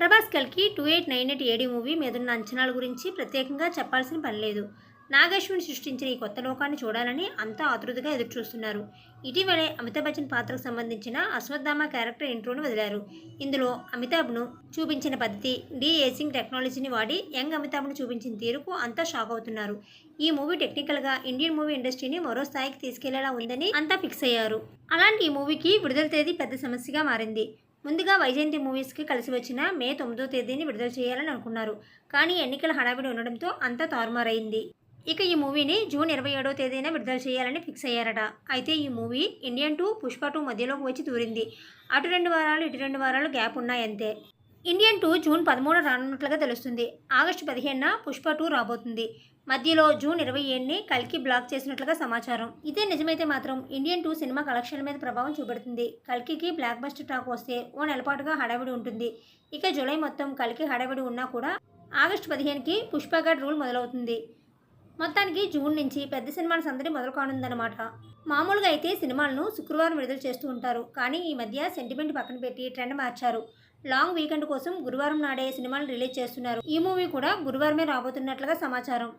ప్రభాస్ కల్కి two eight nine eight AD movie మీదున్న అంచనాల గురించి ప్రత్యేకంగా చెప్పాల్సిన పని లేదు. నాగేశ్వరిని సృష్టించిన ఈ కొత్త లోకాన్ని చూడాలని అంతా ఆతృతగా ఎదురుచూస్తున్నారు. ఇటీవలే అమితాబ్ బచ్చన్ పాత్రకు సంబంధించిన అశ్వత్థామ క్యారెక్టర్ ఇంట్రోను వదిలారు. ఇందులో అమితాబ్ను చూపించిన పద్ధతి డీ ఏసింగ్ టెక్నాలజీని వాడి యంగ్ అమితాబ్ను చూపించిన తీరుకు అంతా షాక్ అవుతున్నారు. ఈ మూవీ టెక్నికల్గా ఇండియన్ మూవీ ఇండస్ట్రీని మరో స్థాయికి తీసుకెళ్ళేలా ఉందని అంతా ఫిక్స్ అయ్యారు. అలాంటి ఈ మూవీకి విడుదల తేదీ పెద్ద సమస్యగా మారింది. ముందుగా వైజయంతి మూవీస్కి కలిసి వచ్చిన మే తొమ్మిదో తేదీని విడుదల చేయాలని అనుకున్నారు. కానీ ఎన్నికల హడావిడి ఉండడంతో అంతా తారుమారైంది. ఇక ఈ మూవీని జూన్ ఇరవై ఏడో తేదీన విడుదల చేయాలని ఫిక్స్ అయ్యారట. అయితే ఈ movie Indian two Pushpa two మధ్యలోకి వచ్చి దూరింది. అటు రెండు వారాలు ఇటు రెండు వారాలు గ్యాప్ ఉన్నాయంతే. ఇండియన్ టూ జూన్ పదమూడు రానున్నట్లుగా తెలుస్తుంది. ఆగస్టు పదిహేనున పుష్ప టూ రాబోతుంది. మధ్యలో జూన్ ఇరవై ఏడుని కల్కి బ్లాక్ చేసినట్లుగా సమాచారం. ఇదే నిజమైతే మాత్రం ఇండియన్ టూ సినిమా కలెక్షన్ల మీద ప్రభావం చూపెడుతుంది. కల్కికి బ్లాక్ బస్టర్ టాక్ వస్తే ఓ నెలపాటుగా హడావిడి ఉంటుంది. ఇక జూలై మొత్తం కల్కి హడావిడి ఉన్నా కూడా ఆగస్టు పదిహేనుకి పుష్పగఢ్ రూల్ మొదలవుతుంది. మొత్తానికి జూన్ నుంచి పెద్ద సినిమాల సందడి మొదలు కానుందన్నమాట మామూలుగా అయితే సినిమాలను శుక్రవారం విడుదల చేస్తూ ఉంటారు. కానీ ఈ మధ్య సెంటిమెంట్ పక్కన పెట్టి ట్రెండ్ మార్చారు. లాంగ్ వీకెండ్ కోసం గురువారం నాడే సినిమాలు రిలీజ్ చేస్తున్నారు. ఈ మూవీ కూడా గురువారమే రాబోతున్నట్లుగా సమాచారం.